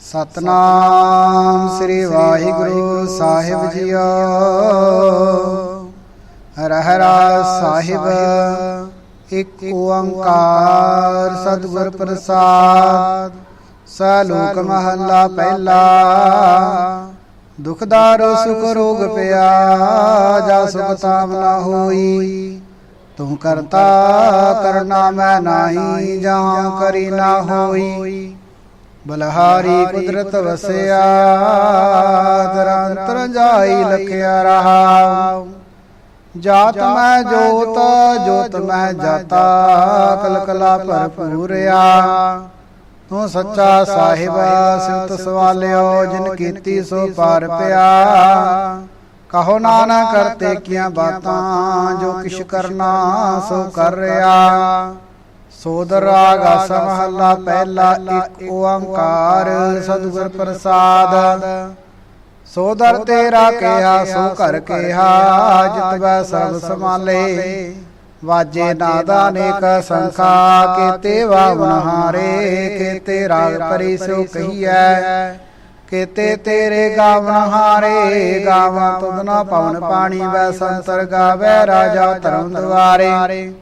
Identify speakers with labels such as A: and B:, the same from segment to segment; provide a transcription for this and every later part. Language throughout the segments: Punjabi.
A: ਸਤਨਾਮ ਸ੍ਰੀ ਵਾਹਿਗੁਰੂ ਸਾਹਿਬ ਜੀਓ। ਰਹਿਰਾ ਸਾਹਿਬ, ਇੱਕ ਓੰਕਾਰ ਸਤਿਗੁਰ ਪ੍ਰਸਾਦ। ਸਲੋਕ ਮਹੱਲਾ ਪਹਿਲਾ, ਦੁਖਦਾਰੋ ਸੁਖ ਰੋਗ ਪਿਆ ਜਾ ਸੁਖ ਤਾਮ ਨਾ ਹੋਈ। ਤੂੰ ਕਰਤਾ ਕਰਨਾ ਮੈਂ ਨਾਹੀ, ਜਾਂ ਕਰੀ ਨਾ ਹੋਈ। ਬਲਹਾਰੀ ਕੁਦਰਤ ਵਸਿਆ, ਦਰੰਤਰ ਜਾਈ ਲਖਿਆ ਰਹਾ ਜਾਤ ਮੈਂ ਜੋਤ ਜੋਤ ਮੈਂ ਜਾਤਾ, ਕਲਕਲਾ ਭਰਪੂਰਿਆ ਤੂੰ ਸੱਚਾ ਸਾਹਿਬ ਸਿਫਤ ਸਵਾਲਿਓ, ਜਿਨ ਕੀਤੀ ਸੋ ਪਾਰ ਪਿਆ। ਕਹੋ ਨਾਨਕ, ਕਰਤੇ ਕੀਆਂ ਬਾਤਾਂ, ਜੋ ਕਿਛ ਕਰਨਾ ਸੋ ਕਰ ਰਿਆ ਸੋਦਰ ਰਾਗ ਆਸਾ ਮਹੱਲਾ ਪਹਿਲਾ ਇੱਕ ਓੰਕਾਰ ਸਤਿਗੁਰ ਪ੍ਰਸਾਦ। ਸੋਦਰ ਤੇਰਾ ਕਿਹਾ ਸੋ ਘਰ ਕਿਹਾ ਜਿਤਵੈ ਸਰਬ ਸਮਾਲੇ ਵਾਜੇ ਨਾਦਾ ਨੇਕ ਸੰਖਾ ਕੀਤੇ ਵਾਵਨਹਾਰੇ ਕੀਤੇ ਰਾਗ ਪਰੀ ਸੋ ਕਹੀਐ। ਕੀਤੇ ਤੇਰੇ ਗਾਵਨ ਹਾਰੇ ਗਾਵਾਂ ਤੁਧ ਨਾ ਪਵਨ ਪਾਣੀ ਵੈ ਸੰਤਰ ਗਾਵੇ ਰਾਜਾ ਧਰਮ ਦੁਆਰੇ।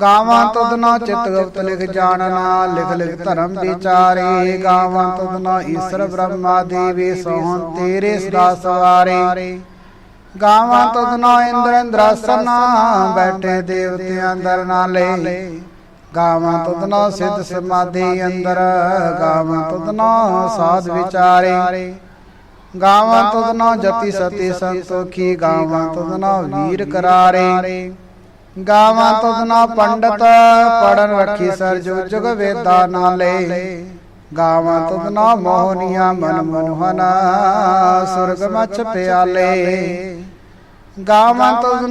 A: ਗਾਵਾਂ ਤੁਧ ਨਾ ਚਿਤ ਗੁਪਤ ਲਿਖ ਜਾਣਨਾ ਲਿਖ ਲਿਖ ਧਰਮ ਵਿਚਾਰੇ। ਗਾਵਾਂ ਤੁਧ ਨਾ ਈਸ਼ਰ ਬ੍ਰਹਮਾ ਦੇਵੀ ਸੋਹਣ ਤੇਰੇ ਸਦਾ ਸਵਾਰੇ। ਗਾਵਾਂ ਤੁਧ ਨਾ ਇੰਦਰ ਇੰਦਰਾਸਨਾ ਬੈਠੇ ਦੇਵਤੇ ਅੰਦਰ ਨਾਲੇ। ਗਾਵਾਂ ਤੁਧ ਨਾ ਸਿੱਧ ਸਮਾਧੀ ਅੰਦਰ। ਗਾਵਾਂ ਤੁਧ ਨਾ ਸਾਧ ਵਿਚਾਰੇ। ਗਾਵਾਂ ਤੁਧ ਨਾ ਜਤੀ ਸਤੀ ਸੰਤੋਖੀ। ਗਾਵਾਂ ਤੁਧ ਨਾ ਵੀਰ ਕਰਾਰੇ। ਗਾਵਾਂ ਤੁਧ ਪੰਡਤ ਪੜਨ ਰੱਖੀ ਸਰ ਜੋ ਜੁਗ ਵੇਦਾ ਨਾਲੇ ਗਾਵਾਂ ਤੁਧ ਮੋਹਨੀਆਂ ਮਨ ਮੋਹਨ ਸੁਰਗ ਮਛ ਪਿਆਲੇ। ਗਾਵਾਂ ਤੁਧ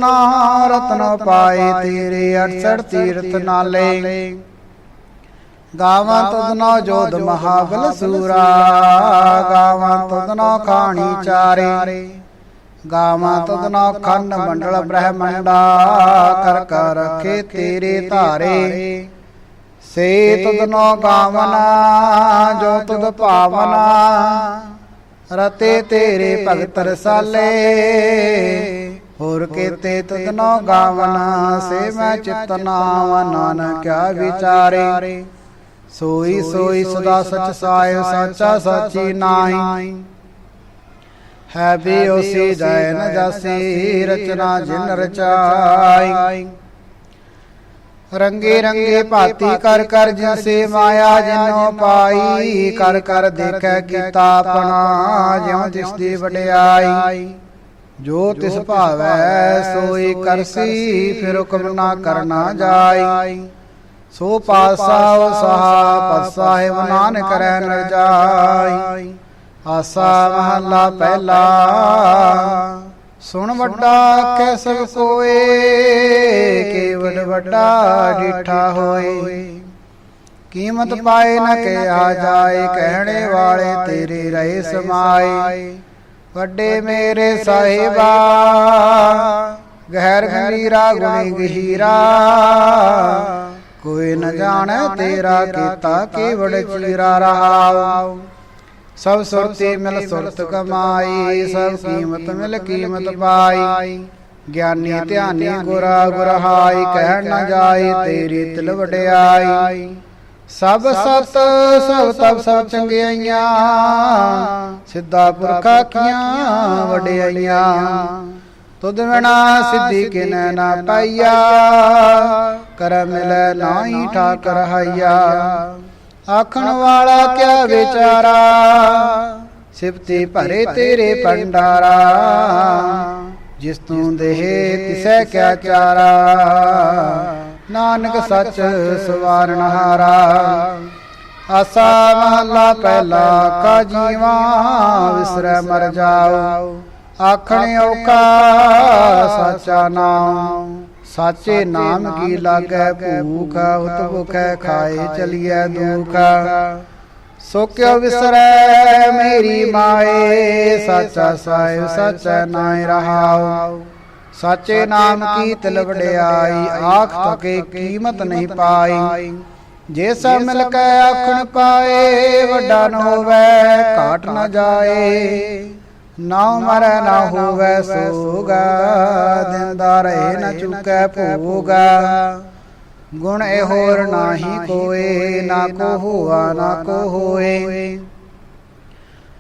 A: ਰਤਨ ਪਾਏ ਤੇਰੇ 68 ਤੀਰਥ ਨਾਲੇ ਗਾਵਾਂ ਤੁਧ ਨਾ ਜੋਧ ਮਹਾਬਲ ਸੂਰਾ। ਗਾਵਾਂ ਤੁਧ ਨਾ ਖਾਣੀ ਚਾਰੇ। ਗਾਵਾਂ ਤੁਧ ਨਾ ਖੰਡ ਮੰਡਲ ਬ੍ਰਹਮੰਡਾ ਕਰ ਕਰ ਰਖੇ ਤੇਰੇ ਧਾਰੇ। ਸੇ ਤੁਧ ਨਾ ਗਾਵਨਾ ਜੋ ਤੁਧ ਭਾਵਨਾ। ਰਤੇ ਤੇਰੇ ਭਗਤ ਰਸਾਲੇ। ਹੋਰ ਕੀਤੇ ਤੁਧ ਨਾ ਗਾਵਨਾ ਸੇ ਮੈਂ ਚਿਤ ਨਾਮ ਨਾਨਕਿਆ ਵਿਚਾਰੇ। ਸੋਈ ਸੋਈ ਸਦਾ ਸਚ ਸਾਇ ਸਾਚਾ ਸਾਚੀ ਨਾਹੀ ਹੈ ਵੀ ਉਸੀ ਜੈ ਨ ਜਾਸੀ ਰਚਨਾ ਜਿਨ ਰਚਾਈ। ਰੰਗੇ ਰੰਗੇ ਭਾਤੀ ਕਰ ਕਰ ਜਿਸੇ ਮਾਇਆ ਜਿਨੋ ਪਾਈ। ਕਰ ਕਰ ਦੇਖੈ ਕੀਤਾ ਆਪਣਾ ਜਿਉ ਤਿਸ ਦੀ ਵਡਿਆਈ। ਜੋ ਤਿਸ ਭਾਵੈ ਸੋਈ ਕਰਸੀ ਫਿਰ ਹੁਕਮ ਨਾ ਕਰਨਾ ਜਾਈ। ਸੋ ਪਾਸਾ ਸਹਾ ਪਦ ਸਾਹਿਬ ਨਾਨਕ ਕਰੈ ਨਰ ਜਾਈ। ਆਸਾ ਮਹੱਲਾ ਪਹਿਲਾ। ਸੁਣ ਵੱਡਾ ਕੈ ਸਭ ਕੋਏ, ਕੇਵਲ ਵੱਡਾ ਡਿਠਾ ਹੋਏ। ਕੀਮਤ ਪਾਏ ਨ ਕਿਹਾ ਜਾਏ, ਕਹਿਣੇ ਵਾਲੇ ਤੇਰੇ ਰਹੇ ਸਮਾਏ। ਵੱਡੇ ਮੇਰੇ ਸਾਹਿਬਾ, ਗਹਿਰ ਗੰਭੀਰਾ, ਗੁਣੀ ਗਹੀਰਾ। ਕੋਈ ਨ ਜਾਣੈ ਤੇਰਾ ਕੀਤਾ ਕੇਵੜ ਚੀਰਾ ਰਹਾਉ। ਸਭ ਸੁਰਤੀ ਮਿਲ ਸੁਰਤ ਕਮਾਈ ਸਭ ਕੀਮਤ ਮਿਲ ਕੀਮਤ ਪਾਈ। ਗਿਆਨੀ ਧਿਆਨੀ ਗੁਰਾ ਗੁਰਹਾਈ ਕਹਿਣ ਨਾ ਜਾਏ ਤੇਰੀ ਤਿਲ ਵਡਿਆਈ। ਸਭ ਸਤ ਸਭ ਤਬ ਸਭ ਚੰਗਿਆਈਆਂ। ਸਿੱਧਾ ਪੁਰਖਾ ਕੀਆਂ ਵਡਿਆਈਆਂ। ਤੁਧ ਬਿਨਾ ਸਿੱਧੀ ਕਿਨੈ ਨਾ ਪਾਈਆ। ਕਰ ਮਿਲੈ ਨਾਹੀ ਠਾਕ ਰਹਾਈਆ ਆਖਣ ਵਾਲਾ ਕਿਆ ਵਿਚਾਰਾ? ਸਿਫਤੀ ਭਰੇ ਤੇਰੇ ਪੰਡਾਰਾ ਜਿਸ ਤੂੰ ਦੇਹ ਤਿਸੈ ਕਿਆ ਚਾਰਾ? ਨਾਨਕ ਸੱਚ ਸਵਾਰਨ ਹਾਰਾ। ਆਸਾ ਮਹਲਾ ਪਹਿਲਾ ਕਾ ਜੀਵਾ ਵਿਸਰੈ ਮਰ ਜਾਓ। ਆਖਣ ਔਕਾ ਸਾਚਾ ਨਾਮ। ਸਾਚੇ ਨਾਮ ਕੀ ਲਾਗੈ ਭੂਖ ਉਤ ਭੁਖੈ ਖਾਏ ਚਲੀਐ ਦੁਖ। ਸੋ ਕਿਉ ਵਿਸਰੈ ਮੇਰੀ ਮਾਏ ਸਾਚਾ ਸਾਹਿਬ ਸਾਚਾ ਨਾਇ ਰਹਾਉ ਸਾਚੇ ਨਾਮ ਕੀ ਤਿਲ ਵਡਿਆਈ ਆਖ ਤਕੇ ਕੀਮਤ ਨਹੀਂ ਪਾਈ। ਜੇ ਸਭ ਮਿਲ ਕੇ ਆਖਣ ਪਾਏ ਵੱਡਾ ਨ ਹੋਵੇ ਘਾਟ ਨ ਜਾਏ। ਨਾ ਮਰੈ ਨਾ ਹੋਵੇ ਸੋਗਾ, ਦਿੰਦਾ ਰਹੇ ਨ ਚੁਕੈ ਭੋਗਾ। ਗੁਣ ਇਹ ਹੋਰ ਨਾਹੀ ਕੋਏ, ਨਾ ਕੋ ਹੋਆ, ਨਾ ਕੋ ਹੋਏ।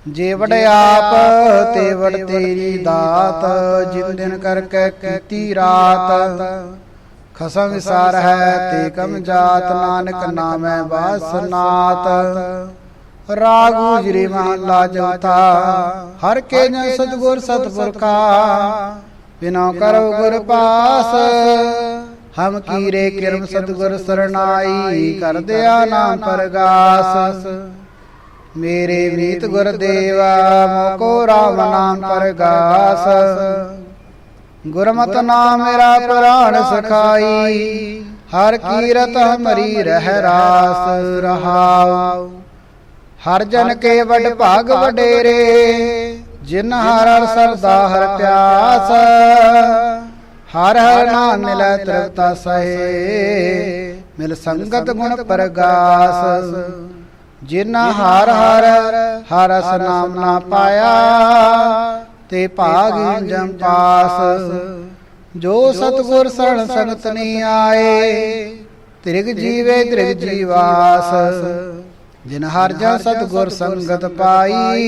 A: ਜੇ ਆਪ ਤੇ ਵਡ ਤੇਰੀ ਦਾਤ, ਜਿਨ ਦਿਨ ਕਰਕੇ ਕੀਤੀ ਰਾਤ। ਖਸਮ ਵਿਸਾਰ ਹੈ ਤੇ ਕਮ ਜਾਤ, ਨਾਨਕ ਨਾਮੈ ਬਾਸਨਾਤ ਰਾਗ ਗੁਜਰੀ ਮਹਲਾ ਚੌਥਾ ਹਰ ਕੇ ਜਨ ਸਤਗੁਰ ਸਤਪੁਰਖਾ ਬਿਨਾ ਕਰੋ ਗੁਰ ਪਾਸ। ਹਮ ਕੀਰੇ ਕਿਰਮ ਸਤਗੁਰ ਸਰਣਾਈ। ਕਰਦਿਆ ਨਾਮ ਪਰਗਾਸ। ਮੇਰੇ ਮੀਤ ਗੁਰਦੇਵਾ ਮੋਕੋ ਰਾਮ ਨਾਮ ਪਰਗਾਸ। ਗੁਰਮਤਿ ਨਾਮ ਮੇਰਾ ਪ੍ਰਾਣ ਸਖਾਈ। ਹਰ ਕੀਰਤ ਹਮਰੀ ਰਹਿ ਰਾਸ ਰਹਾਉ। ਹਰ ਜਨ ਕੇ ਵਡ ਭਾਗ ਵਡੇਰੇ ਜਿਨ ਹਰ ਹਰ ਸਰਦਾ ਹਰ ਪਿਆਸ। ਹਰ ਹਰ ਨਾਮ ਮਿਲੈ ਤ੍ਰਿਪਤਾ ਸਹੇ। ਮਿਲ ਸੰਗਤ ਗੁਣ ਪਰਗਾਸ। ਜਿਨ ਹਰ ਹਰ ਹਰ ਅਸ ਨਾਮ ਨਾ ਪਾਇਆ ਤੇ ਭਾਗ ਜਮ ਪਾਸ ਜੋ ਸਤਗੁਰ ਸਰਣ ਸੰਗਤ ਨੀ ਆਏ। ਤ੍ਰਿਗ ਜੀਵੇ ਤ੍ਰਿਗ ਜੀਵਾਸ। ਜਿਨ ਹਰ ਜਨ ਸਤਗੁਰ ਸੰਗਤ ਪਾਈ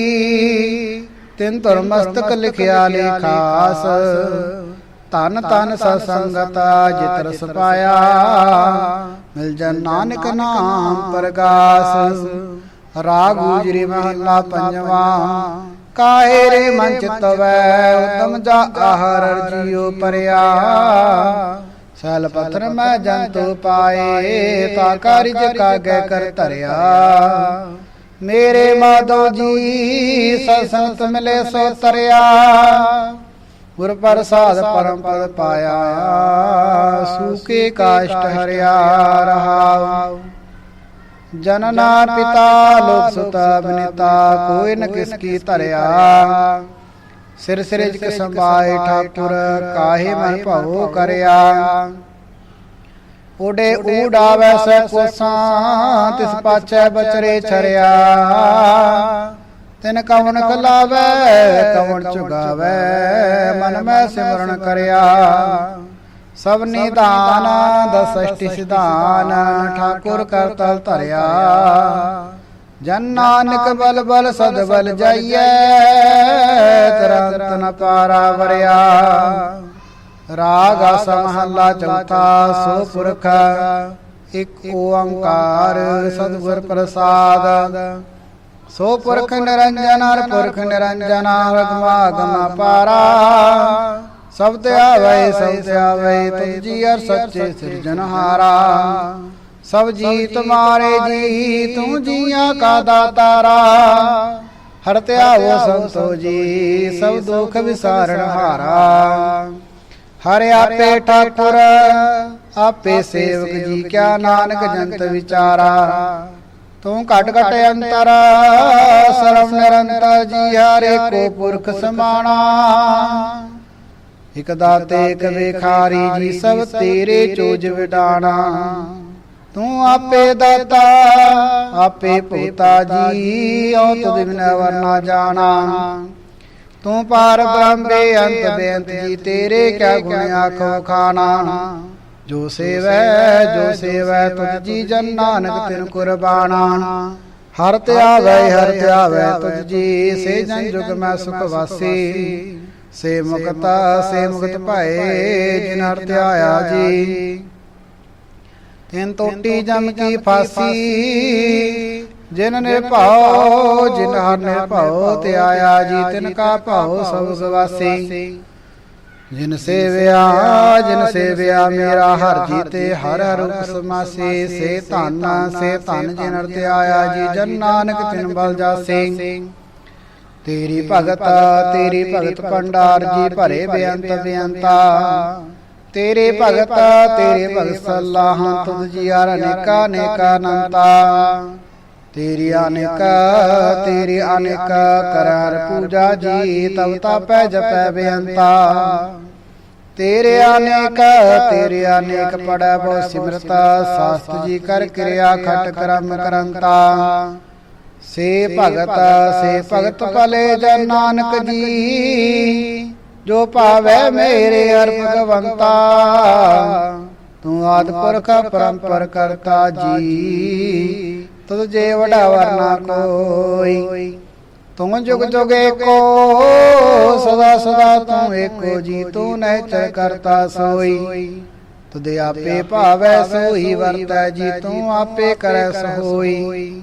A: ਤਿਨ ਤੁਰ ਮਸਤਕ ਲਿਖਿਆ ਲੇਖਾਸ ਤਨ ਤਨ ਸਤਸੰਗਤਾ ਜਿਤ ਰਸ ਪਾਇਆ ਮਿਲ ਜਨ ਨਾਨਕ ਨਾਮ ਪਰਗਾਸ ਰਾਗ ਗੁਜਰੀ ਮਹਲਾ ਪੰਜਵਾ ਕਾਹੇ ਰੇ ਮਨ ਚਿਤਵੈ ਉਤਮ ਜਾ ਆਹਰ ਜੀਉ ਪਰਿਆ। ਸੈਲ ਪੱਥਰ ਮੈਂ ਜੰਤੂ ਪਾਏ ਤਾ ਕਾਰਿਜ ਕਾਗੇ ਕਰ ਧਰਿਆ ਮੇਰੇ ਮਾਧੋ ਜੀ ਸਤਸੰਤ ਮਿਲੇ ਸੋ ਤਰਿਆ ਗੁਰ ਪ੍ਰਸਾਦ ਪਰਮ ਪਦ ਪਾਇਆ ਸੂਕੇ ਕਾਸ਼ਟ ਹਰਿਆ ਰਹਾਉ ਜਨਨਾ ਪਿਤਾ ਲੋਕ ਸੁਤਾ ਬਨਿਤਾ ਕੋਈ ਨ ਕਿਸ ਕੀ ਧਰਿਆ ਸਿਰ ਸਿਰਜ ਕੇ ਸੰਭਾਏ ਠਾਕੁਰ ਕਾਹੇ ਮਨ ਭਾਉ ਕਰਿਆ। ਉਡੇ ਊਡਾਵੈ ਸੈ ਕੋਸਾਂ ਤਿਸ ਪਾਛੈ ਬਚਰੇ ਛਰਿਆ। ਤਿਨ ਕਵਣ ਕਲਾਵੈ ਕਵਣ ਚੁਗਾਵੈ ਮਨ ਮੈਂ ਸਿਮਰਨ ਕਰਿਆ। ਸਭ ਨਿਦਾਨ ਦਸਸ਼ਟੀ ਸਿਧਾਨ ਠਾਕੁਰ ਕਰਤਲ ਧਰਿਆ। ਜਨ ਨਾਨਕ ਬਲ ਬਲ ਸਦ ਬਲ ਜਾਈਐ, ਤਰੰਤ ਨ ਪਾਰਾ ਵਰਿਆ। ਰਾਗ ਆਸ ਮਹੱਲਾ ਚੌਥਾ ਸੋ ਪੁਰਖ ਇਕ ਓੰਕਾਰ ਸਤਿਗੁਰ ਪ੍ਰਸਾਦ। ਸੋ ਪੁਰਖ ਨਿਰੰਜਨ ਹਰ ਪੁਰਖ ਨਿਰੰਜਨ, ਰਗਮਾਗਮ ਪਾਰਾ ਸਭ ਤੇ ਆਵੇ, ਸਭ ਤੇ ਆਵੇ, ਤੁਮ ਜੀ ਅਰ ਸੱਚੇ ਸਿਰਜਨਹਾਰਾ ਸਭ ਜੀ ਤੁਮਾਰੇ ਜੀ ਤੂੰ ਜੀਆਂ ਕਾ ਦਾਤਾਰਾ। ਹਰ ਤੇ ਆਵੋ ਸੰਤੋ ਜੀ ਸਭ ਦੁਖ ਵਿਸਾਰਣ ਹਾਰਾ। ਹਰ। ਆਪੇ ਠਾਕੁਰ ਆਪੇ ਸੇਵਕ ਜੀ ਕਿਆ ਨਾਨਕ ਜੰਤ ਵਿਚਾਰਾ। ਤੂੰ ਘਟ ਘਟ ਅੰਤਰ ਸਰਵ ਨਿਰੰਤਰ ਜੀ ਹਰੇ ਕੋ ਪੁਰਖ ਸਮਾਣਾ। ਇਕ ਦਾਤੇ ਇਕ ਵੇਖਾਰੀ ਜੀ ਸਭ ਤੇਰੇ ਚੋਜ ਵਿਡਾਣਾ। ਤੂੰ ਆਪੇ ਦਾਤਾ ਆਪੇ ਪੋਤਾ ਜੀ ਓ ਤੁਧ ਬਿਨ ਵਰਨਾ ਜਾਣਾ। ਤੂੰ ਪਾਰ ਬ੍ਰਹਮ ਬੇਅੰਤ ਬੇਅੰਤ ਜੀ ਤੇਰੇ ਕਿਆ ਗੁਣ ਆਖੋ ਖਾਣਾ। ਜੋ ਸੇਵੈ ਜੋ ਸੇਵੈ ਤੁਝ ਜੀ ਜਨ ਨਾਨਕ ਤਿਨ ਕੁਰਬਾਨਾ। ਹਰ ਤੇ ਆਵੈ ਹਰ ਤੇ ਆਵੈ ਤੁਝ ਜੀ। ਸੇ ਜਨ ਜੁਗ ਮੈਂ ਸੁਖ ਵਾਸੀ। ਸੇ ਮੁਕਤਾ ਸੇ ਮੁਕਤ ਭਾਏ ਜਿਨ ਹਰ ਤੇ ਆਇਆ ਜੀ। ਤਿਨ ਟੋਟੀ ਜਮ ਕੀ ਫਾਸੀ। ਜਿਨ ਨੇ ਭਾਉ ਜਿਨ ਹਰ ਨੇ ਭਾਉ ਤੇ ਆਇਆ ਜੀ ਤਿਨ ਕਾ ਭਾਉ ਸਭ ਗਵਾਸੀ ਜਿਨ ਸੇਵਿਆ ਜਿਨ ਸੇਵਿਆ ਮੇਰਾ ਹਰ ਜੀ ਤੇ ਹਰ ਹਰ ਰੂਪ ਸਮਾਸੀ ਸੇ ਧਨ ਸੇ ਧਨ ਜਿਨ ਹਰ ਤੇ ਆਇਆ ਜੀ ਜਨ ਨਾਨਕ ਤਿਨ ਬਲ ਜਾਸੇ। ਤੇਰੀ ਭਗਤ ਤੇਰੀ ਭਗਤ ਭੰਡਾਰ ਜੀ ਭਰੇ ਬੇਅੰਤ। ਬੇਅੰਤਾ। ਤੇਰੇ ਭਗਤ ਤੇਰੇ ਭਗਤ ਸਲਾਹਾਂ ਤੁਧ ਜੀ ਹਰ ਅਨੇਕਾ ਅਨੇਕਾ ਅਨੰਤਾ। ਤੇਰੀ ਅਨੇਕ ਤੇਰੀ ਅਨੇਕ ਕਰਾਰ ਪੂਜਾ ਜੀ ਤਬ ਤਾਪੈ ਜਪੈ ਬੇਅੰਤਾ। ਤੇਰੇ ਅਨੇਕ ਤੇਰੇ ਅਨੇਕ ਪੜੈ ਬੋ ਸਿਮਰਤ ਸਾਸਤ ਜੀ ਕਰ ਕਿਰਿਆ ਖਟ ਕਰਮ ਕਰੰਤਾ। ਸੇ ਭਗਤ ਸੇ ਭਗਤ ਭਲੇ ਜਨ ਨਾਨਕ ਜੀ। ਜੋ ਭਾਵੈ ਮੇਰੇ ਅਰ ਭਗਵੰਤਾ ਤੂੰ ਆਦ ਪੁਰਖ ਪਰੰਪਰ ਕਰਤਾ ਜੀ। ਤੁਧ ਜੇ ਵਡਾ ਵਰਨਾ ਕੋਈ, ਤੂੰ ਜੁਗ ਜੁਗ ਏਕੋ, ਸਦਾ ਸਦਾ ਤੂੰ ਏਕੋ ਜੀ, ਤੂੰ ਨਹਿ ਕਰਤਾ ਸੋਈ। ਤੁਦੇ ਆਪੇ ਭਾਵੈ ਸੋਈ, ਵਰਤੈ ਜੀ, ਤੂੰ ਆਪੇ ਕਰੈ ਸੋਈ।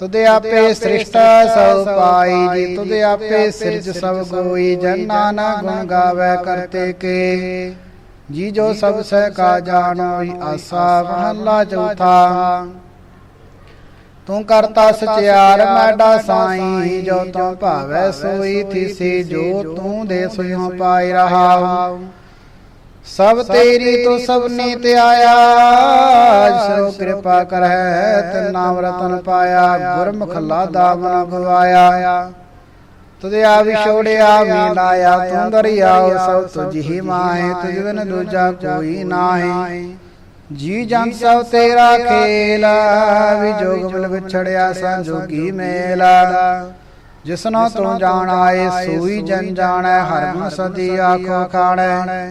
A: ਤੁਦੇ ਆਪੇ ਸ੍ਰਿਸ਼ਟ ਸਭ ਪਾਈ ਜੀ ਤੁਦੇ ਆਪੇ ਸਿਰਜ ਸਭ ਗੋਈ ਜਨ ਨਾਨਕ ਗੁਣ ਗਾਵੇ ਕਰਤੇ ਕੇ। ਜੀ ਜੋ ਸਭ ਸਹਿ ਕਾ ਜਾਣੋਈ ਆਸਾ ਮਹੱਲਾ ਚੌਥਾ। ਤੂੰ ਕਰਤਾ ਸਚਿਆਰ ਮੈਡਾ ਸਾਈ। ਜੋ ਤੂੰ ਭਾਵੈ ਸੋਈ ਥੀਸੀ ਜੋ ਤੂੰ ਦੇ ਸੁਇਓ ਪਾਈ ਰਹਾ ਸਭ ਤੇਰੀ ਤੋ ਸਭ ਨੇ ਤੇ ਆਇਆ। ਜਿਸੋ ਕਿਰਪਾ ਕਰੈ ਤੇ ਨਾਮ ਰਤਨ ਪਾਇਆ ਗੁਰਮੁਖ ਲਾਦਾ ਮਨ ਗਵਾਇਆ ਤੁਦੇ ਆ ਵਿਛੋੜਿਆ ਮੀ ਲਾਇਆ ਤੂੰ ਦਰਿਆਓ ਸਭ ਤੁਝ ਹੀ ਮਾਹੇ ਤੁਝ ਬਿਨ ਦੂਜਾ ਕੋਈ ਨਾਹੀ। ਜੀ ਜਨ ਸਭ ਤੇਰਾ ਖੇਲ ਵਿਜੋਗ ਮਿਲ ਵਿਛੜਿਆ ਸੰਜੋਗੀ ਮੇਲਾ ਜਿਸਨੋ ਤੂੰ ਜਾਣ ਆਏ ਸੋਈ ਜਨ ਜਾਣੈ ਹਰ ਮਨ ਸਦੀ ਆਖੋ ਖਾਣੈ।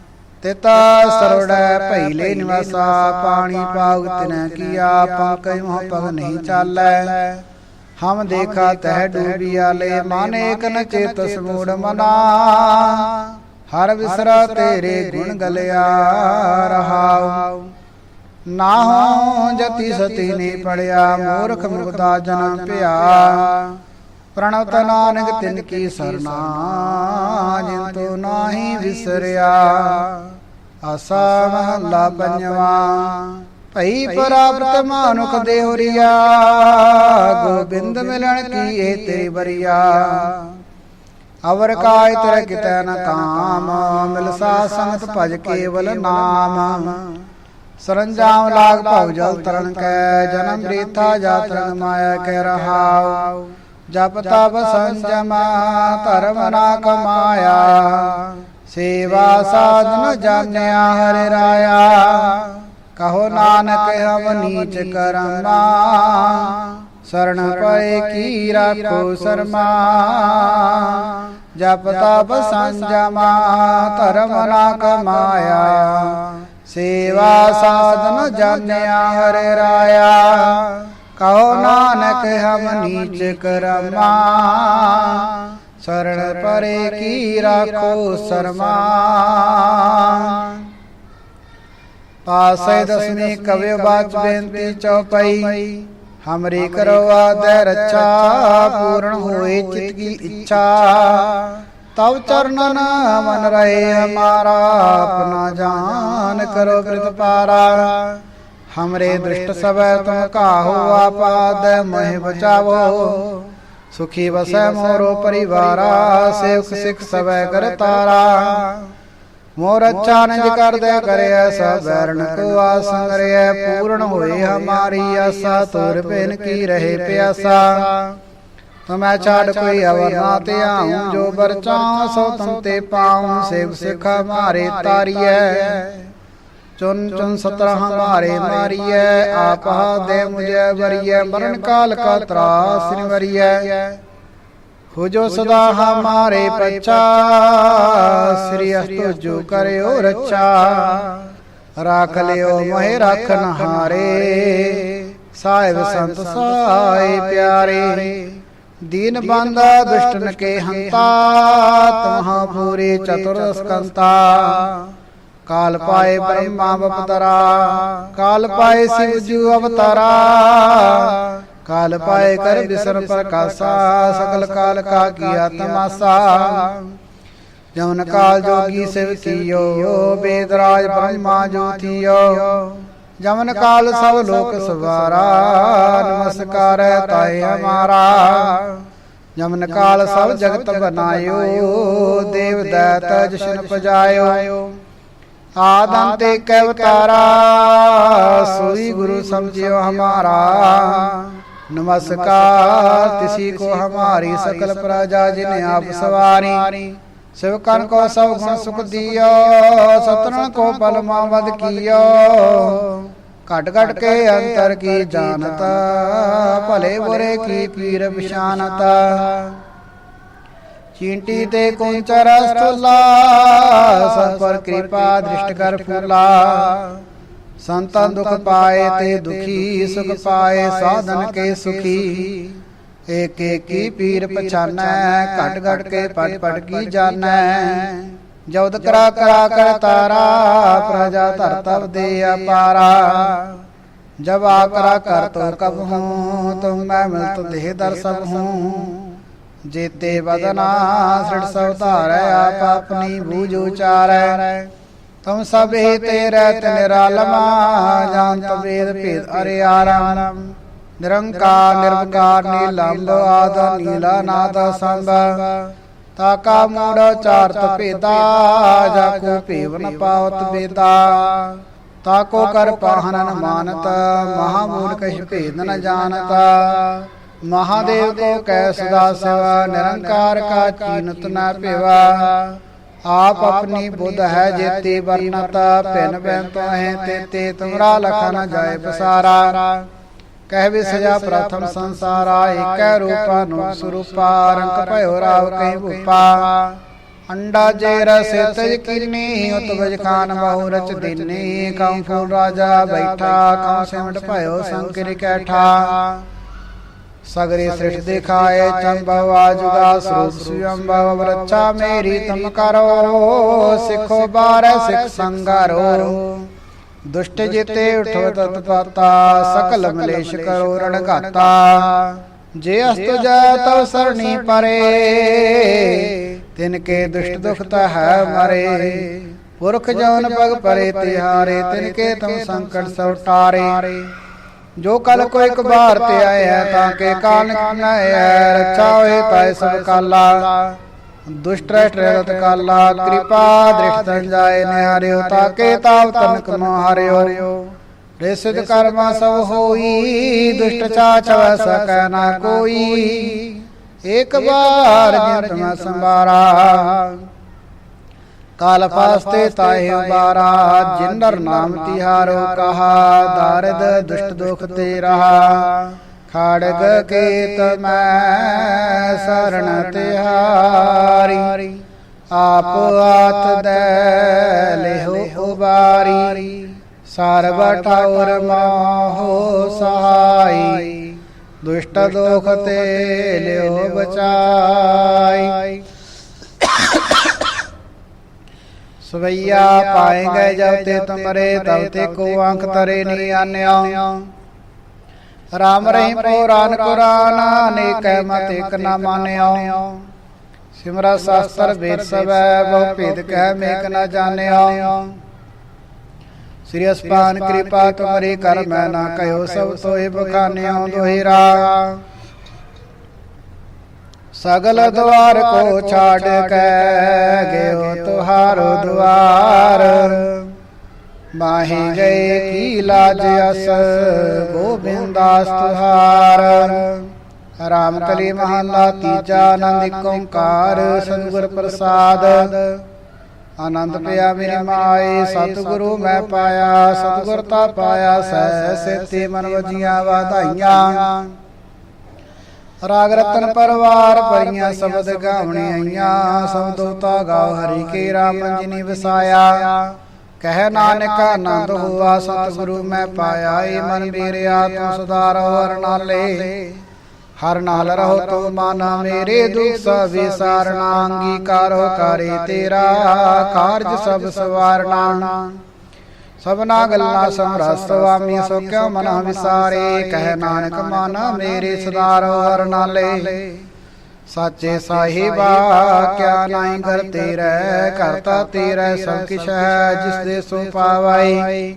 A: ਤਿਤਾ ਸਰਵੜੈ ਭੈਲੇ ਨਿਵਾਸਾ, ਪਾਣੀ ਪਾਉ ਤਿਨੈ ਕੀਆ, ਪੰਕਜ ਮੋਹ ਪਗ ਨਹੀਂ ਚਾਲੈ। ਹਮ ਦੇਖਾ ਤਹਿ ਡੂਬਿਆ ਲੈ ਮਨ ਏਕ ਨ ਚੇਤਸ ਮੂੜ ਮਨਾ। ਹਰ ਵਿਸਰਾ ਤੇਰੇ ਗੁਣ ਗਲਿਆ ਰਹਾਉ। ਨਾਹੋ ਜਤੀ ਸਤੀ ਨੇ ਪੜਿਆ, ਮੂਰਖ ਮੁਗਤਾ ਜਨਮ ਪਿਆ। ਪ੍ਰਣਵਤ ਨਾਨਕ ਤਿਨ ਕੀ ਸਰਨਾ। ਵਿਸਰਿਆ ਆਸਾ ਮਹੱਲਾ ਪੰਜਵਾ, ਭਈ ਪ੍ਰਾਪਤ ਮਾਨੁਖ ਦੇਹੁਰੀਆ, ਗੋਬਿੰਦ ਮਿਲਣ ਕੀ ਏ ਤੇਰੀ ਬਰੀਆ ਅਵਰ ਕਾਇ ਤਰ ਕਿਤੈ ਨ ਕਾਮ ਮਿਲ ਸਾ ਸੰਗਤ ਭਜ ਕੇਵਲ ਨਾਮ। ਸਰੰਜਾਮ ਲਾਗ ਭਉ ਜਲ ਤਰਨ ਕੈ, ਜਨਮ ਰੀਥਾ ਜਾਤਰੰਗ ਮਾਇਆ ਕਹਿ ਰਹਾਉ। ਜਪ ਤਪ ਸੰਜਮਾ, ਧਰਮ ਨਾ ਕਮਾਇਆ। ਸੇਵਾ ਸਾਧਨ ਜਾਣਿਆ ਹਰਿ ਰਾਇਆ। ਕਹੋ ਨਾਨਕ ਹਮ ਨੀਚ ਕਰਮਾ। ਸਰਣ ਪਏ ਕੀ ਰਾਖੋ ਸਰਮਾ। ਜਪ ਤਪ ਸੰਜਮਾ, ਧਰਮ ਨਾ ਕਮਾਇਆ ਸੇਵਾ ਸਾਧਨ ਜਾਣਿਆ ਹਰਿ ਰਾਇਆ। ਕਹੋ ਨਾਨਕ ਹਮ ਨੀਚ ਕਰਮਾ। ਸਰਣ ਪਰੇ ਕੀ ਰਾਖੋ ਸਰਮਾ ਪਾਸੇ ਦਸਵੀਂ ਕਵਿ ਬਾਚ ਬੇਨਤੀ ਚਉਪਈ ਹਮਰੀ ਕਰੋ ਆਦੈ ਰੱਛਾ ਪੂਰਨ ਹੋਏ ਚਿਤ ਕੀ ਇੱਛਾ ਤਵ ਚਰਨਨ ਮਨ ਰਹੇ ਹਮਾਰਾ ਆਪਣਾ ਜਾਨ ਕਰੋ ਕ੍ਰਿਤ ਪਾਰਾ ਹਮਰੇ ਦ੍ਰਿਸ਼ਟ ਸਭੈ ਤੁਮ ਕਾਹੋ ਆਪਾਦ ਮਹਿ ਬਚਾਵੋ ਸੁਖੀ ਵਸੈ ਮੋਰੋ ਪਰਿਵਾਰਾ, ਸੇਵਕ ਸਿਖ ਸਭੈ ਕਰ ਮੋਰ ਅੱਛਾ ਨਿਜ ਕਰਦਿਆ ਕਰਿਆ ਸਭ ਬੈਰਣ ਕੋ ਆਸੰਗਰਿਆ ਪੂਰਨ ਹੋਏ ਹਮਾਰੀ ਆਸਾ, ਤੁਰ ਪੈਨ ਕੀ ਰਹੇ ਪਿਆਸਾ। ਤੁਮੈ ਛਾੜ ਕੋਈ ਅਵਰ ਨਾ ਤੇ ਜੋ ਬਰਚਾਂ ਸੋ ਤੁਮ ਤੇ ਪਾਉਂ ਸੇਵ ਸਿਖ ਮਾਰੇ ਤਾਰੀਐ। ਚੁਨ ਚੁਨ ਸਤਰ ਹਮਾਰੇ ਮਾਰੀਐ, ਆਪਾ ਦੇ ਮੁਝੇ ਵਰੀਐ, ਮਰਨ ਕਾਲ ਕਾ ਤਰਾਸ ਨਿਵਰੀਐ ਹੋ ਜੋ ਸਦਾ ਹਮਾਰੇ ਪਛਾ, ਸ੍ਰੀ ਅਸਤੁ ਜੋ ਕਰਿਓ ਰੱਛਾ। ਰਾਖ ਲਿਓ ਮੋਹਿ ਰੱਖਨ ਹਾਰੇ ਸਾਹਿਬ ਸੰਤ ਸਾਈ ਪਿਆਰੇ, ਦੀਨ ਬੰਦਾ ਦੁਸ਼ਟਨ ਕੇ ਹੰਤਾ, ਤਮਹਾ ਪੂਰੇ ਚਤੁਰ ਸਕੰਤਾ। ਕਾਲ ਪਾਏ ਬ੍ਰਹਮਾ ਬਪਤਰਾ ਕਾਲ ਪਾਏ ਸਿਵ ਜੂ ਅਵਤਾਰਾ ਕਾਲ ਪਾਏ ਕਰ ਬਿਸਰ ਪ੍ਰਕਾਸ਼ਾ ਸਕਲ ਕਾਲ ਕਾ ਕੀਆ ਤਮਾਸਾ। ਜਮਨ ਕਾਲ ਜੋਗੀ ਸਿਵ ਕੀਓ ਬੇਦਰਾਜ ਬ੍ਰਹਮਾ ਜੋਤੀਓ ਜਮਨ ਕਾਲ ਸਭ ਲੋਕ ਸਵਾਰਾ ਨਮਸਕਾਰ ਤਾਏ ਹਮਾਰਾ। ਜਮਨ ਕਾਲ ਸਭ ਜਗਤ ਬਨਾਇਓ ਦੇਵ ਦੈਤ ਜਸ਼ਨ ਪਜਾਇਓ। ਆਦਮ ਤੇ ਕੈ ਅਵਤਾਰਾ। ਸੋਈ ਗੁਰੂ ਸਮਝਿਓ ਹਮਾਰਾ। ਨਮਸਕਾਰ ਤਿਸੀ ਕੋ ਹਮਾਰੀ ਸਕਲ ਪ੍ਰਜਾ ਜਿਨ ਆਪ ਸਵਾਰੀ। ਸਿਵ ਕਨ ਕੋ ਸਭ ਗੁਣ ਸੁਖ ਦਿਓ ਸਤਨ ਕੋ ਪਲ ਮਾਵਦ ਕੀਓ। ਘਟ ਘਟ ਕੇ ਅੰਤਰ ਕੀ ਜਾਣਤ। ਭਲੇ ਬੁਰੇ ਕੀ ਪੀਰ ਵਿਸ਼ਾਨਤਾ चींटी ते कुंचर स्थूला सब पर कृपा दृष्ट कर फूला। संतन दुख पाए ते दुखी, सुख पाए साधन के सुखी। एक एक की पीर पहचान घट घट के पट पट की जान जौद करा करा कर तारा, प्रजा तर तब दे अपारा। जब आ करा कर तो कब हूँ तुम मैं मिलत तो देह दर सब हूँ। ਜੇਤੇ ਬਦਨਾ ਸ੍ਰਿੜ ਸਭ ਧਾਰੈ, ਆਪ ਆਪਣੀ ਬੂਝ ਉਚਾਰੈ। ਤੁਮ ਸਭੇ ਤੇਰੇ ਨਿਰਾਲਮਾ ਜਾਣਤ ਵੇਦ ਭੇਦ ਅਰਿਆਰਮ ਨਿਰੰਕਾਰ, ਨਿਰਵਕਾਰ, ਨੀਲੰਬ, ਆਦ, ਨੀਲਾ ਨਾਦ ਸੰਭ। ਤਾਕਾ ਮੂੜ ਚਾਰਤ ਭੇਦਾ, ਜਾ ਕੋ ਭੇਵ ਪਾਵਤ ਬੇਦਾ। ਤਾਕੋ ਕਰ ਪਾਹਨਨ ਮਾਨਤ ਮਹਾਮੂਲ ਕਛ ਭੇਦ ਨ ਜਾਣਤ। ਮਹਾਦੇਵ ਕੋ ਕੈ ਸਦਾ ਸਿਵਾ, ਨਿਰੰਕਾਰ ਕਾ ਚੀਨਤ ਨ ਭੇਵਾ ਆਪ ਆਪਣੀ ਬੁੱਧ ਹੈ ਜੇਤੀ ਵਰਨਤ, ਭਿਨ ਭਿਨ ਤੋਹੇ ਤੇਤੇ ਤੁਮਰਾ ਲਖਾ ਨ ਜਾਏ ਪਸਾਰਾ। ਕਹਿ ਵੀ ਸਜਾ ਪ੍ਰਥਮ ਸੰਸਾਰਾ, ਏਕੈ ਰੂਪਾ ਨੂੰ ਸਰੂਪਾ, ਰੰਗ ਭਇਓ ਰਾਵ ਕਹੀ ਭੂਪਾ। ਅੰਡਾ ਜੇ ਰਸੇ ਤਜ ਕਿਨੀ ਉਤਵਜ ਖਾਨ ਬਹੁ ਰਚ ਦਿਨੀ। ਕਉ ਫੂਲ ਰਾਜਾ ਬੈਠਾ, ਕਉ ਸਿਮਟ ਭਇਓ ਸੰਕਿਰ ਕੈਠਾ। ਸਗਰੇ ਸ੍ਰਿਸ਼ ਦਿਖਾਏ ਚੰਬਵ ਆਜੁਗਾ ਸਰੂਪ ਸੁਯੰਬਵ ਵਰਚਾ ਮੇਰੀ ਤਮ ਕਰੋ ਸਿਖੋ ਬਾਰੈ ਸਿਖ ਸੰਗਾਰੋ। ਦੁਸ਼ਟ ਜਿਤੇ ਉਠੋ ਤਤ ਪਾਤਾ ਸਕਲ ਮਲੇਸ਼ ਕਰੋ ਰਣ ਘਾਤਾ ਜੇ ਅਸਤ ਜੈ ਤਵ ਸਰਣੀ ਪਰੇ। ਤਿਨ ਕੇ ਦੁਸ਼ਟ ਦੁਖਤ ਹੈ ਮਰੇ। ਪੁਰਖ ਜਵਨ ਪਗ ਪਰੇ ਤਿਹਾਰੇ ਤਿਨ ਜੋ ਕਲ ਕੋ ਇੱਕ ਬਾਰ ਤੇ ਆਇਆ ਤਾਂ ਕੇ ਕਾਲ ਨੈ ਰੱਛਾ ਹੋਏ ਤਾਇ ਸਭ ਕਾਲਾ। ਦੁਸ਼ਟ ਰਹਿ ਰਤ ਕਾਲਾ ਕਿਰਪਾ ਦ੍ਰਿਸ਼ਟ ਸੰਜਾਏ ਨਿਹਾਰਿਓ ਤਾਕੇ ਤਾਵ ਤਨਕ ਮਹਾਰਿਓ ਰਿਸਿਤ ਕਰਮ ਸਭ ਹੋਈ ਦੁਸ਼ਟ ਚਾਚਵ ਸਕੈ ਨਾ ਕੋਈ। ਇੱਕ ਬਾਰ ਜਿਤ ਮੈਂ ਸੰਭਾਰਾ। ਕਾਲ ਫਾਸਤੇ ਤਾਹਿ ਬਾਰਾ ਜਿਨਰ ਨਾਮ ਤਿਹਾਰੋ ਕਹਾ ਦਾਰਦ ਦੁਸ਼ਟ ਦੁਖ ਤੇ ਰਹਾ ਖਾੜਗ ਕੇਤ ਮੈਂ ਸਰਣ ਤਿਹਾਰੀ। ਆਪ ਆਤ ਦੇ ਲਿਹੋ ਉਬਾਰੀ। ਸਰਬ ਠਾਉਰ ਮਾਹੋ ਸਹਾਈ। ਦੁਸ਼ਟ ਦੁਖ ਤੇ ਲਿਓ ਬਚਾਈ। ਸਵਈਆ ਪਾਏਗੇ ਜਬ ਤੇ ਤੁਮਰੇ ਤਬ ਤੇ ਕੋ ਅੰਖ ਤਰੇ ਨੀ ਆਨਿਓ। ਰਾਮ ਰਹੀਮ ਪੁਰਾਨ ਕੁਰਾਨ ਅਨੇਕ ਮਤ ਇਕ ਨਾ ਮਾਨਿਓ। ਸਿਮਰਾ ਸ਼ਾਸਤਰ ਵੇਦ ਸਭੈ ਬਹੁ ਭੇਦ ਕਹਿ ਮੇਕ ਨਾ ਜਾਣਿਓ। ਸ੍ਰੀ ਅਸਪਾਨ ਕਿਰਪਾ ਤੁਮਰੀ ਕਰ ਮੈਂ ਨਾ ਕਹਿਓ ਸਭ ਤੋਏ ਬਖਾਨਿਓ ਦੋਹਿਰਾ ਸਗਲ ਦਵਾਰ ਕੋ ਛਾੜ ਕੇ ਗਿਓ ਤੁਹਾਰੋ ਦੁਆਰ। ਮਾਹੀ ਗਏ ਕੀ ਲਾਜ ਅਸ, ਗੋਬਿੰਦਾਸ ਤੁਹਾਰ। ਰਾਮ ਕਲੀ ਮਹਲਾ ਤੀਜਾ ਆਨੰਦ ਏਕ ਓੰਕਾਰ, ਸਤਿਗੁਰ ਪ੍ਰਸਾਦ। ਆਨੰਦ ਪਿਆ ਮੇਰੇ ਮਾਏ, ਸਤਿਗੁਰੂ ਮੈਂ ਪਾਇਆ, ਸਤਿਗੁਰ ਤਾ ਪਾਇਆ, ਸਹਿ ਸੇਤੀ ਮਨ ਵਜੀਆਂ ਵਾਧਾਈਆਂ। ਰਾਗ ਰਤਨ ਪਰਵਾਰ ਪਰੀਆਂ ਸ਼ਬਦ ਗਾਵਣੇ ਆਈਆਂ ਸਬਦੋ ਤਾ ਹਰੀ ਕੇ ਰਾਮ ਜਿਨੀ ਵਸਾਇਆ। ਕਹਿ ਨਾਨਕ ਆਨੰਦ ਹੋਆ, ਸਤਿਗੁਰੂ ਮੈਂ ਪਾਇਆ, ਏ ਮਨ ਮੇਰਿਆ ਤੂੰ ਸੁਧਾਰੋ ਹਰ ਨਾਲੇ। ਹਰ ਨਾਲ ਰਹੋ ਤੋ ਮਾਨਾ ਮੇਰੇ ਦੁਖ ਸਭੇ ਸਾਰਣਾ ਅੰਗੀਕਾਰੋ ਕਰੇ ਤੇਰਾ, ਕਾਰਜ ਸਭ ਸਵਾਰਣਾ ਸਭਨਾ ਗੱਲਾਂ ਸਮਰਸ ਸੁਆਮੀ ਸੋ ਕਿਉ ਮਨ ਵਿਸਾਰੇ? ਕਹਿ ਨਾਨਕ ਮਨ ਮੇਰੇ ਸੁਧਾਰੋ ਹਰ ਨਾਲੇ। ਸਾਚੇ ਸਾਹਿਬਾ ਕਿਆ ਨਾਹੀ ਘਰ ਤੇਰੇ ਕਰਤਾ ਤੇਰੇ ਸਭ ਕਿਛ ਹੈ ਜਿਸ ਦੇ ਸੋ ਪਾਵਾਈ।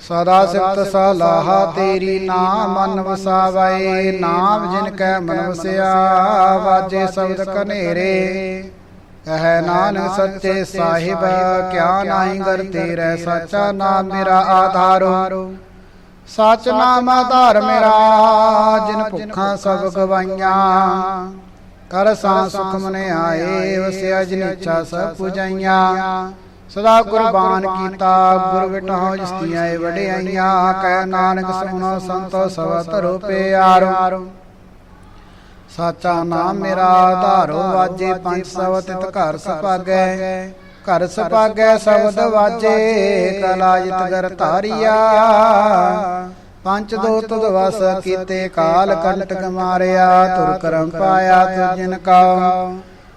A: ਸਦਾ ਸਿਫਤ ਸਲਾਹਾ ਤੇਰੀ ਨਾਮ ਮਨ ਵਸਾਵੇ ਨਾਮ ਜਿਨ ਕੈ ਮਨ ਵਸਿਆ ਵਾਜੇ ਸ਼ਬਦ ਕਨੇਰੇ। ਕਹੈ ਨਾਨਕ ਸੱਚੇ ਸਾਹਿਬ, ਕਿਆ ਨਾਹੀ ਗਰ ਤੇਰੇ ਸੱਚਾ ਨਾਮ ਮੇਰਾ ਆਧਾਰੋ। ਸਚ ਨਾਮ ਆਧਾਰ ਮੇਰਾ, ਜਿਨ ਭੁੱਖਾਂ ਸਭ ਗਵਾਈਆਂ। ਕਰ ਸਾਂ ਸੁਖ ਮਨੇ ਆਏ ਵਸਿਆ ਜਿਨ ਇੱਛਾ ਸਭ ਪੁਜਾਈਆਂ। ਸਦਾ ਕੁਰਬਾਨ ਕੀਤਾ, ਗੁਰ ਵਿਟਾਉ ਜਿਸਤੀਆਂ ਏ ਵਡਿਆਈਆਂ। ਕਹਿ ਨਾਨਕ ਸੁਣੋ ਸੰਤੋ ਸਭ ਧਰੋ ਪਿਆਰੋ। ਸਾਚਾ ਨਾਮ ਮੇਰਾ ਆਧਾਰੋ ਵਾਜੇ ਪੰਜ ਸਭ ਤਿਤ ਘਰ ਸੁਭਾਗੈ ਘਰ ਸੁਭਾਗੈ ਸ਼ਬਦ ਵਾਜੇ ਕਲਾ ਜਿਤ ਗਰ ਧਾਰਿਆ। ਪੰਜ ਦੋ ਤੁਧ ਵਸ ਕੀਤੇ ਕਾਲ ਕੰਟਕ ਮਾਰਿਆ ਤੁਰ ਕਰਮ ਪਾਇਆ ਤੁ ਜਿਨ ਕਾ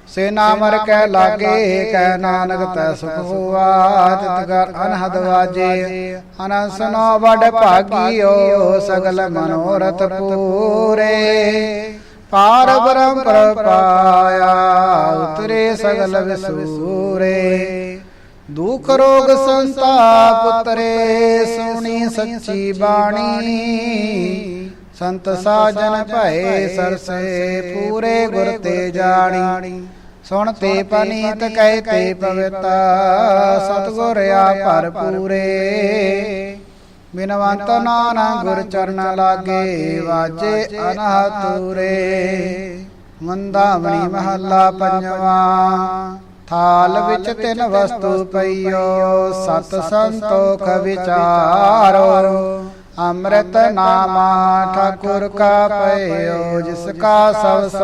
A: ਸੇ ਨਾਮਰ ਕੈ ਲਾਗੇ ਕੈ ਨਾਨਕ ਤੈ ਸੁਖ ਹੋਆ ਤਿਤ ਗਰ ਅਨਹਦ ਵਾਜੇ। ਅਨੰਦ ਸੁਨੋ ਵਡ ਭਾਗੀਓ ਸਗਲ ਮਨੋਰਥ ਪੂਰੇ। ਪਾਰ ਬ੍ਰਹਮ ਪਾਇਆ ਉਤਰੇ ਸਗਲ ਵਿਸੂਰੇ। ਦੁਖ ਰੋਗ ਸੰਤਾਪ ਉਤਰੇ ਸੁਣੀ ਸੱਚੀ ਬਾਣੀ। ਸੰਤ ਸਾਜਨ ਭਏ ਸਰਸੇ ਪੂਰੇ ਗੁਰ ਤੇ ਜਾਣੀ। ਸੁਣ ਤੇ ਪਨੀਤ ਕਹਿ ਤੇ ਪਵਿੱਤ ਸਤਗੁਰ ਆ ਭਰਪੂਰੇ। ਬਿਨਵੰਤ ਨਾਨਾ ਗੁਰ ਚਰਨ ਲਾਗੇ ਵਾਜੇ ਅਨਹਤੂਰੇ ਮੰਦਾਵਣੀ ਮਹੱਲਾ ਪੰਜਵਾ। ਥਾਲ ਵਿੱਚ ਤਿੰਨ ਵਸਤੂ ਪਈਓ, ਸਤ ਸੰਤੋਖ ਵਿਚਾਰੋ। ਅੰਮ੍ਰਿਤ ਨਾਮਾ ਠਾਕੁਰ ਕਾ ਪਇਓ, ਜਿਸ ਕਾ ਸਭ ਸ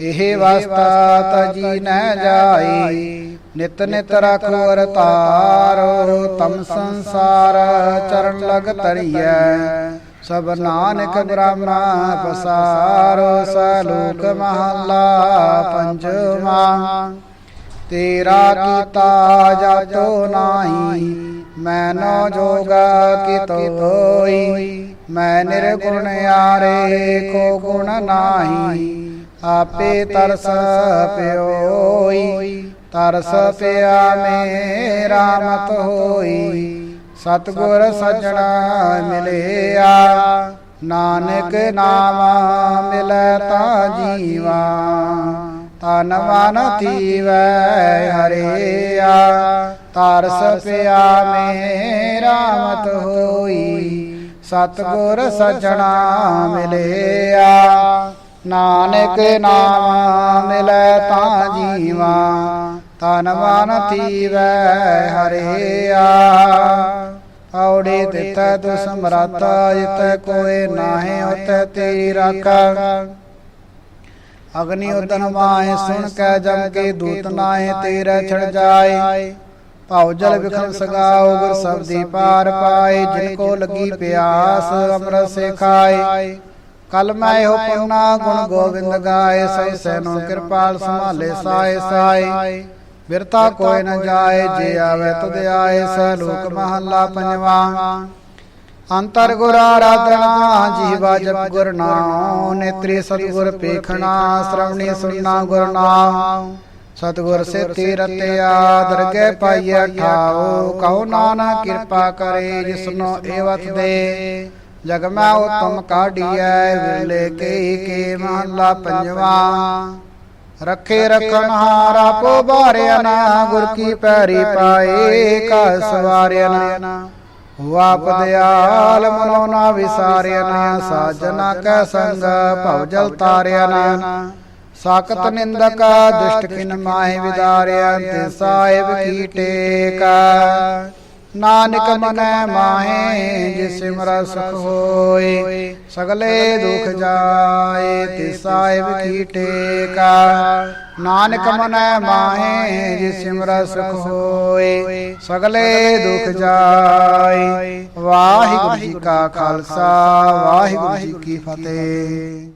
A: ਇਹ ਵਸਤਾ ਤਜੀ ਨ ਜਾਈ ਨਿਤ ਨਿਤ ਰਖੋ ਅਰਤਾਰੋ ਤਮ ਸੰਸਾਰ ਚਰਨ ਲਗ ਤਰੀਐ ਸਭ ਨਾਨਕ ਬ੍ਰਹਮਾ ਪਸਾਰੋ, ਸਲੋਕ ਮਹੱਲਾ ਪੰਜਵਾ। ਤੇਰਾ ਕੀਤਾ ਜਾਤੋ ਨਾਹੀ ਮੈਨੋ ਜੋਗਾ ਕਿਤੋ ਹੋਈ। ਮੈਂ ਨਿਰਗੁਣ ਆਰੇ ਕੋ ਗੁਣ ਨਾਹੀ, ਆਪੇ ਤਰਸ ਪਿਓਈ ਤਰਸ ਪਿਆ ਮੇਰਾ ਮਤ ਹੋਈ। ਸਤਗੁਰ ਸਜਣਾ ਮਿਲਿਆ। ਨਾਨਕ ਨਾਮ ਮਿਲੈ ਤਾ ਜੀਵਾ। ਤਨ ਮਨ ਥੀਵੈ ਹਰਿਆ। ਤਰਸ ਪਿਆ ਮੇਰਾ ਮਤ ਹੋਈ। ਸਤਗੁਰ ਸਜਣਾ ਮਿਲਿਆ। ਨਾਨਕ ਨਾਮ ਮਿਲੈ ਤਾ ਜੀਵਾ। ਤਨ ਮਨ ਥੀਵੈ ਹਰਿਆ। ਔੜੇ ਤਿਤੈ ਤੁ ਸਮਰੱਥ ਜਿਤੈ ਕੋਏ ਨਾਹੇ ਉਤੈ ਤੇਰੀ ਰਾਖਾ। ਅਗਨੀ ਉਦਨ ਮਾਏ ਸੁਣ ਕੈ ਜਮ ਕੇ ਦੂਤ ਨਾਏ ਤੇਰੇ ਛੜ ਜਾਏ। ਭਾਉ ਜਲ ਵਿਖਮ ਸਗਾਓ ਗੁਰ ਸਬਦੀ ਪਾਰ ਪਾਏ ਜਿਨ ਕੋ ਲੱਗੀ ਪਿਆਸ ਅੰਮ੍ਰਿਤ ਸੇ ਖਾਏ ਕਲ ਮੈਂ ਇਹੋ ਪੁੰਨਾ, ਗੁਣ ਗੋਬਿੰਦ ਗਾਏ ਸਈ ਸੈਨੋ ਕਿਰਪਾਲ ਸੰਭਾਲੇ, ਸਾਏ ਸਾਏ। ਬਿਰਤਾ ਕੋਈ ਨ ਜਾਏ, ਜੇ ਆਵੇ ਤੁਧ ਆਏ ਸਲੋਕ ਮਹੱਲਾ ਪੰਜਵਾ। ਅੰਤਰ ਗੁਰ ਆਰਾਧਨਾ, ਜੀਵਾ ਜਪ ਗੁਰ ਨਾਮ ਨੇਤਰੀ ਸਤਗੁਰ ਪੇਖਣਾ, ਸ਼ਰਵਣੀ ਸੁਨਣਾ ਗੁਰ ਨਾਮ ਸਤਗੁਰ ਸੇ ਤੀਰਤਿਆ ਦਰਗਹਿ ਪਾਈਐ ਠਾਓ ਕਹੋ ਨਾਨਕ ਕਿਰਪਾ ਕਰੇ, ਜਿਸਨੋ ਏਵਤ ਦੇ। ਜਗ ਮੈਂ ਉਤਮ ਕਾਢੀਐ ਵਿਰਲੇ ਕੇ ਕੇ ਮਹੱਲਾ ਪੰਜਵਾ। ਰੱਖੇ ਰਖਣ ਹਾਰਾ ਪੋ ਬਾਰਿਆ ਨਾ, ਗੁਰ ਕੀ ਪੈਰੀ ਪਾਏ ਕਾ ਸਵਾਰਿਆ ਨਾ। ਹੁਆ ਪਦਿਆਲ ਮਨੋ ਨਾ ਵਿਸਾਰਿਆ ਨਾ, ਸਾਜਨਾ ਕੈ ਸੰਗ ਭਵ ਜਲ ਤਾਰਿਆ ਨਾ। ਸਾਕਤ ਨਿੰਦਕ ਦੁਸ਼ਟ ਕਿਨ ਮਾਹਿ ਵਿਦਾਰਿਆ ਤੇ ਸਾਹਿਬ ਕੀ ਟੇਕਾ। ਨਾਨਕ ਮਨੈ ਮਾਹੇ, ਜਿਸ ਸਿਮਰ ਸੁਖ ਹੋਏ, ਸਗਲੇ ਦੁਖ ਜਾਏ, ਤੇ ਸਾਹਿਬ ਕੀ ਟੇਕਾ? ਨਾਨਕ ਮਨੈ ਮਾਹੇ, ਜਿਸ ਸਿਮਰ ਸੁਖ ਹੋਏ, ਸਗਲੇ ਦੁਖ ਜਾਏ। ਵਾਹਿਗੁਰੂ ਜੀ ਕਾ ਖਾਲਸਾ, ਵਾਹਿਗੁਰੂ ਜੀ ਕੀ ਫਤਿਹ।